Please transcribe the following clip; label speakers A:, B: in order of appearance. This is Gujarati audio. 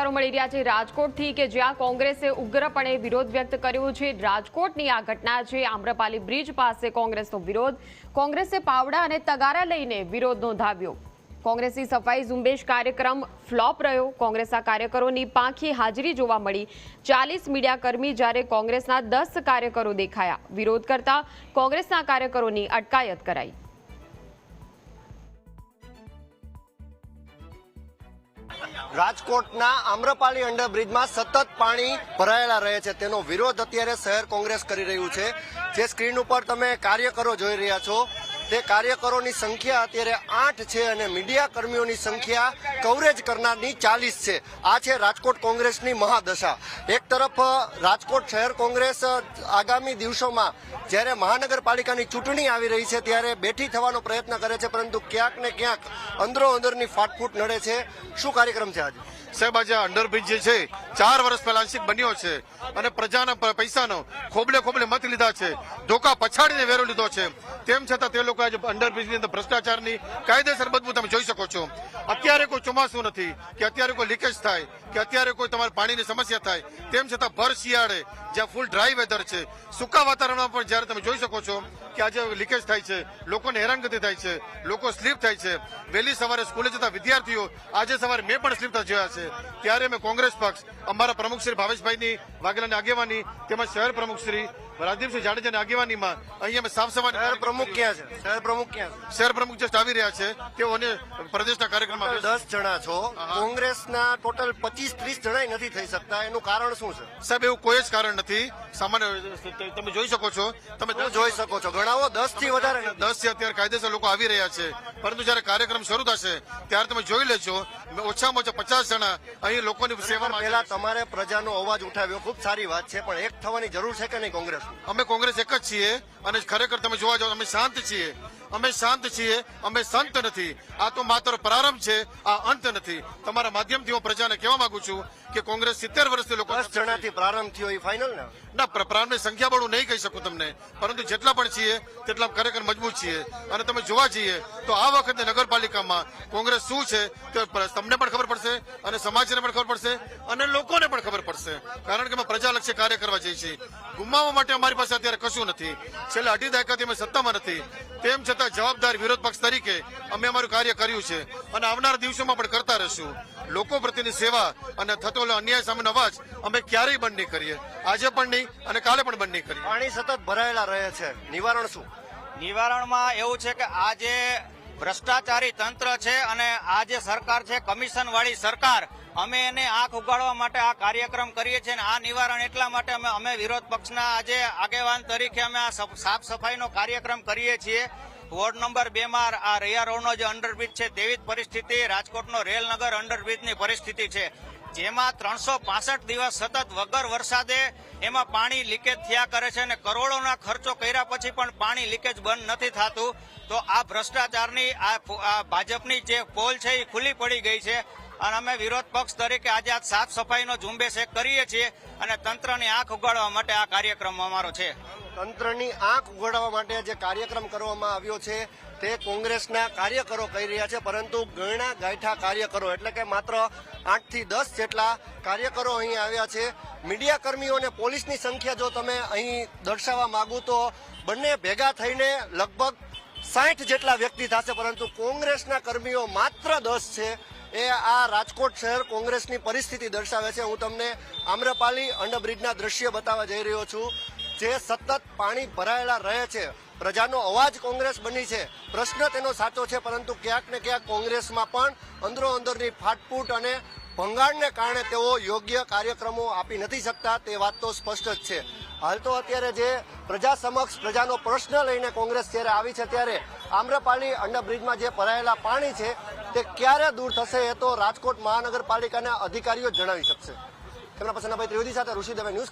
A: સમાચારો મળી રહ્યા છે રાજકોટથી કે જ્યાં કોંગ્રેસે ઉગ્રપણે વિરોધ વ્યક્ત કર્યો છે. રાજકોટની આ ઘટના છે. આમ્રપાલી બ્રિજ પાસે કોંગ્રેસનો વિરોધ. કોંગ્રેસે પાવડા અને તગારા લઈને વિરોધ નોંધાવ્યો. કોંગ્રેસની સફાઈ ઝુંબેશ કાર્યક્રમ ફ્લોપ રહ્યો. કોંગ્રેસના કાર્યકરોની પાંખી હાજરી જોવા મળી. ચાલીસ મીડિયાકર્મી જ્યારે કોંગ્રેસના દસ કાર્યકરો દેખાયા. વિરોધ કરતા કોંગ્રેસના કાર્યકરોની અટકાયત કરાઈ.
B: રાજકોટના આમ્રપાલી અંડરબ્રિજમાં સતત પાણી ભરાયેલા રહે છે. તેનો વિરોધ અત્યારે શહેર કોંગ્રેસ કરી રહ્યું છે. જે સ્ક્રીન ઉપર તમે કાર્યકરો જોઈ રહ્યા છો, તે કાર્યકરોની સંખ્યા અત્યારે આઠ છે અને મીડિયા કર્મીઓની સંખ્યા કવરેજ કરનારની ચાલીસ છે. આ છે રાજકોટ કોંગ્રેસની મહાદશા. એક તરફ રાજકોટ શહેર કોંગ્રેસ આગામી દિવસોમાં જ્યારે મહાનગરપાલિકાની ચૂંટણી આવી રહી છે ત્યારે બેઠી થવાનો પ્રયત્ન કરે છે, પરંતુ ક્યાંક ને ક્યાંક અંદરો અંદરની ફાટફૂટ નડે છે. શું કાર્યક્રમ છે આજે?
C: સાહેબ, આજે અંડરબ્રિજ જે છે, ચાર વર્ષ પહેલા આંશિક બન્યો છે અને પ્રજાના પૈસાનો ખોબલે ખોબલે મત લીધા છે. ધોકા પછાડીને વેરો લીધો છે. તેમ છતાં તે લોકો આજે અંડરબ્રિજની અંદર ભ્રષ્ટાચારની કાયદેસર બદબૂ તમે જોઈ શકો છો. અત્યારે કોઈ ચોમાસું નથી કે અત્યારે કોઈ લીકેજ થાય કે અત્યારે કોઈ તમારે પાણીની સમસ્યા થાય તેમ છતાં ભર શિયાળે જ્યાં ફૂલ ડ્રાય વેધર છે સૂકા વાતાવરણમાં પણ જ્યારે તમે જોઈ શકો છો કે આજે લીકેજ થાય છે લોકોને હેરાનગતિ થાય છે લોકો સ્લીપ થાય છે. વહેલી સવારે સ્કૂલે જતા વિદ્યાર્થીઓ આજે સવારે મેં પણ સ્લીપ થતા જોયા છે. ત્યારે અમે કોંગ્રેસ પક્ષ અમારા પ્રમુખ શ્રી ભાવેશભાઈની વાઘેલાની આગેવાની તેમજ શહેર પ્રમુખ શ્રી રાજદીપસિંહ જાડેજાની આગેવાનીમાં અહીંયા અમે સાફ
B: શહેર
C: સફાઈ
B: પ્રમુખ ક્યાં છે? શહેર પ્રમુખ ક્યાં છે?
C: શહેર પ્રમુખ જસ્ટ આવી રહ્યા છે. તેઓને પ્રદેશના કાર્યક્રમમાં
B: દસ જણા છો. કોંગ્રેસના ટોટલ પચીસ ત્રીસ જણા નથી થઈ શકતા. એનું કારણ શું છે?
C: સાહેબ એવું કોઈ જ કારણ નથી. સામાન્ય તમે જોઈ શકો છો. તમે
B: જોઈ શકો છો. ગણાવો દસથી વધારે
C: દસથી અત્યારે કાયદેસર લોકો આવી રહ્યા છે. પરંતુ જયારે કાર્યક્રમ શરૂ થશે ત્યારે તમે જોઈ લેજો ઓછામાં ઓછા પચાસ જણા અહીં લોકોની સેવામાં
B: પહેલા તમારે પ્રજાનો અવાજ ઉઠાવ્યો. ખૂબ સારી વાત છે પણ એક થવાની જરૂર છે કે નહીં કોંગ્રેસ
C: અમે કોંગ્રેસ એક જ છીએ અને ખરેખર તમે જોવા જાઓ અમે શાંત છીએ. અમે શાંત છીએ, અમે સંત નથી. આ તો માત્ર પ્રારંભ છે, આ અંત નથી. તમારા માધ્યમથી હું પ્રજાને કહેવા માંગુ છું કે કોંગ્રેસ સિત્તેર વર્ષથી લોકો
B: દસ જણાથી પ્રારંભ થયો એ ફાઇનલ ને?
C: ના પ્ર- પ્રારંભની સંખ્યા બળું નહીં કહી શકું તમને. પરંતુ જેટલા પણ છીએ તેટલા ખરેખર મજબૂત છીએ. અને તમે જોવા જઈએ તો આ વખતે નગરપાલિકામાં કોંગ્રેસ શું છે તે તમને પણ ખબર પડશે અને સમાજને પણ ખબર પડશે અને લોકોને પણ ખબર પડશે. કારણ કે અમે પ્રજાલક્ષી કાર્ય કરવા જઈએ છીએ. ગુમાવવા માટે અમારી પાસે અત્યારે કશું નથી. છેલ્લા અઢી દાયકાથી અમે સત્તામાં નથી. તેમ છતાં જવાબદાર વિરોધ પક્ષ તરીકે અમે અમારું કાર્ય કર્યું છે. અને આવનારા દિવસોમાં પણ કરતા રહીશું. લોકો પ્રત્યેની સેવા અને થતો અન્યાય સામેનો અવાજ અમે ક્યારેય બંધ નહીં કરીએ. આજે પણ નહીં અને કાલે પણ બંધ નહીં કરીએ.
B: પાણી સતત ભરાયેલા રહે છે. નિવારણ શું?
D: નિવારણમાં એવું છે કે આ જે ભ્રષ્ટાચારી તંત્ર છે અને આ જે સરકાર છે કમિશન વાળી સરકાર અમે એને આંખ ઉગાડવા માટે આ કાર્યક્રમ કરીએ છીએ અને આ નિવારણ એટલા માટે અમે અમે વિરોધ પક્ષના આજે આગેવાન તરીકે અમે આ સફ- સાફ સફાઈનો કાર્યક્રમ કરીએ છીએ. વોર્ડ નંબર બે માં આ રૈયા રોડનો જે અંડરબ્રિજ છે તેવી જ પરિસ્થિતિ રાજકોટનો રેલનગર અંડરબ્રિજની પરિસ્થિતિ છે. જેમાં ત્રણસો પાસઠ દિવસ સતત વગર વરસાદે એમાં પાણી લીકેજ થયા કરે છે અને કરોડોના ખર્ચો કર્યા પછી પણ પાણી લીકેજ બંધ નથી થતું. તો આ ભ્રષ્ટાચારની આ ભાજપની જે પોલ છે એ ખુલ્લી પડી ગઈ છે. અને અમે વિરોધ પક્ષ તરીકે આજે આ સાફ સફાઈનો ઝુંબેશ કરીએ છીએ અને તંત્રની આંખ ઉગાડવા માટે આ કાર્યક્રમ અમારો છે.
B: તંત્રની આંખ ઉઘાડવા માટે જે કાર્યક્રમ કરવામાં આવ્યો છે, તે કોંગ્રેસના કાર્યકરો કહી રહ્યા છે, પરંતુ ગણા ગાંઠા કાર્યકરો, એટલે કે માત્ર આઠથી દસ જેટલા કાર્યકરો અહીં આવ્યા છે. મીડિયા કર્મીઓ અને પોલીસની સંખ્યા જો તમે અહીં દર્શાવવા માંગુ તો બંને ભેગા થઈને લગભગ સાઠ જેટલા વ્યક્તિ થશે, પરંતુ કોંગ્રેસના કર્મીઓ માત્ર દસ છે. એ આ રાજકોટ શહેર કોંગ્રેસની પરિસ્થિતિ દર્શાવે છે. હું તમને આમ્રપાલી અંડરબ્રિજના દ્રશ્ય બતાવવા જઈ રહ્યો છું. જે સતત પાણી ભરાયેલા રહે છે. પ્રજાનો અવાજ કોંગ્રેસ બની છે. પ્રશ્ન તેનો સાચો છે, પરંતુ ક્યાંક ને ક્યાંક કોંગ્રેસમાં પણ અંદરો અંદરની ફાટફૂટ અને ભંગાણને કારણે તેઓ યોગ્ય કાર્યક્રમો આપી નથી શકતા, તે વાત તો સ્પષ્ટ જ છે. હાલ તો અત્યારે જે પ્રજા સમક્ષ પ્રજાનો પ્રશ્ન લઈને કોંગ્રેસ જ્યારે આવી છે, ત્યારે આમ્રપાલી અંડરબ્રિજમાં જે ભરાયેલા પાણી છે, તે ક્યારે દૂર થશે એ તો રાજકોટ મહાનગરપાલિકાના અધિકારીઓ જણાવી શકશે. કેમેરા પર્સન ભાઈ ત્રિવેદી સાથે ઋષિ દવે ન્યૂઝ